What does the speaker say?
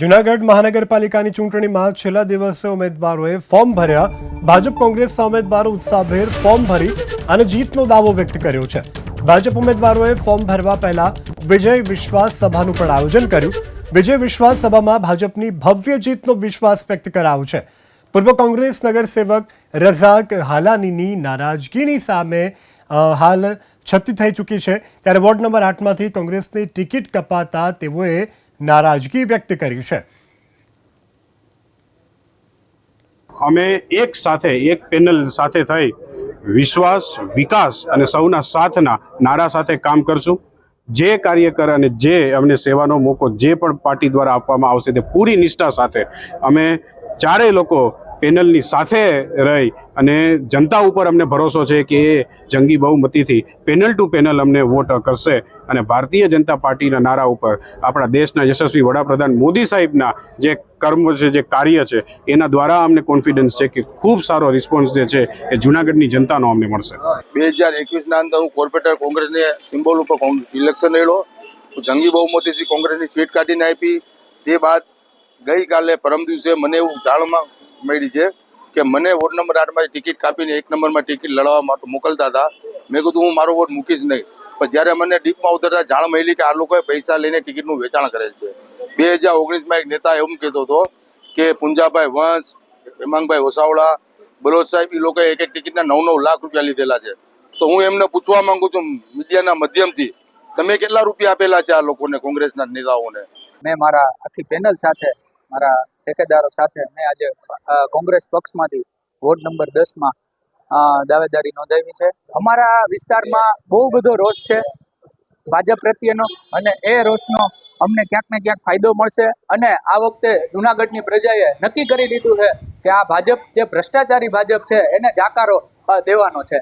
જૂનાગઢ મહાનગરપાલિકાની ચૂંટણીમાં છેલ્લા દિવસે ઉમેદવારોએ ફોર્મ ભર્યા. ભાજપ કોંગ્રેસના ઉમેદવારો ઉત્સાહભેર ફોર્મ ભરી અને જીતનો દાવો વ્યક્ત કર્યો છે. ભાજપ ઉમેદવારોએ ફોર્મ ભરવા પહેલા વિજય વિશ્વાસ સભાનું પણ આયોજન કર્યું. વિજય વિશ્વાસ સભામાં ભાજપની ભવ્ય જીતનો વિશ્વાસ વ્યક્ત કરાયો છે. પૂર્વ કોંગ્રેસ નગરસેવક રઝાક હાલાનીની નારાજગીની સામે હાલ છતી થઈ ચૂકી છે. ત્યારે વોર્ડ નંબર આઠમાંથી કોંગ્રેસની ટિકિટ કપાતા તેઓએ નારાજગી વ્યક્ત કરી છે. અમે એક સાથે, એક પેનલ સાથે થઈ વિશ્વાસ, વિકાસ અને સૌના સાથના નારા સાથે કામ કરશું. જે કાર્યકર અને જે અમને સેવાનો મોકો જે પણ પાર્ટી દ્વારા આપવામાં આવશે તે પૂરી નિષ્ઠા સાથે અમે ચારેય લોકો પેનલની સાથે રહી અને જનતા ઉપર અમને ભરોસો છે કે એ જંગી બહુમતીથી પેનલ ટુ પેનલ અમને વોટ કરશે. અને ભારતીય જનતા પાર્ટીના નારા ઉપર આપણા દેશના યશસ્વી વડાપ્રધાન મોદી સાહેબના જે કર્મ છે, જે કાર્ય છે, એના દ્વારા અમને કોન્ફિડન્સ છે કે ખૂબ સારો રિસ્પોન્સ જે છે એ જુનાગઢની જનતાનો અમને મળશે. બે હજાર એકવીસના અંદર હું કોર્પોરેટર કોંગ્રેસને સિમ્બોલ ઉપર ઇલેક્શન લડ્યો જંગી બહુમતીથી કોંગ્રેસની સીટ કાઢીને આપી. તે બાદ ગઈકાલે પરમ દિવસે મને એવું જાણમાં મળી છે કે મને વોર્ડ નંબર આઠમાં ટિકિટ કાપીને એક નંબરમાં ટિકિટ લડવા માટે મોકલતા હતા. મેં કીધું, હું મારો વોટ મૂકીશ નહીં. પણ જ્યારે મને ડીપમાં ઉતરતા જાણ મળી કે આ લોકોએ પૈસા લઈને ટિકિટનું વેચાણ કરેલ છે. બે હજાર ઓગણીસમાં એક નેતા એમ કહેતો હતો કે, પુંજાભાઈ વંશ, હેમાંગભાઈ વસાવડા, બલોચ સાહેબ એ લોકોએ એક એક ટિકિટના નવ નવ લાખ રૂપિયા લીધેલા છે. તો હું એમને પૂછવા માંગુ છું મીડિયાના માધ્યમથી, તમે કેટલા રૂપિયા આપેલા છે આ લોકોને, કોંગ્રેસના નેતાઓને? મેં મારા આખી પેનલ સાથે મારા ઠેકેદારો સાથે મેં આજે કોંગ્રેસ પક્ષમાંથી વોર્ડ નંબર દસમાં દાવેદારી નોંધાવી છે. અમારા વિસ્તારમાં બહુ બધો રોષ છે. ભાજપ પ્રત્યેનો અને એ રોષનો અમને ક્યાંક ને ક્યાંક ફાયદો મળશે અને આ વખતે જુનાગઢની પ્રજાએ નક્કી કરી લીધું છે કે આ ભાજપ જે ભ્રષ્ટાચારી ભાજપ છે એને જાકારો દેવાનો છે.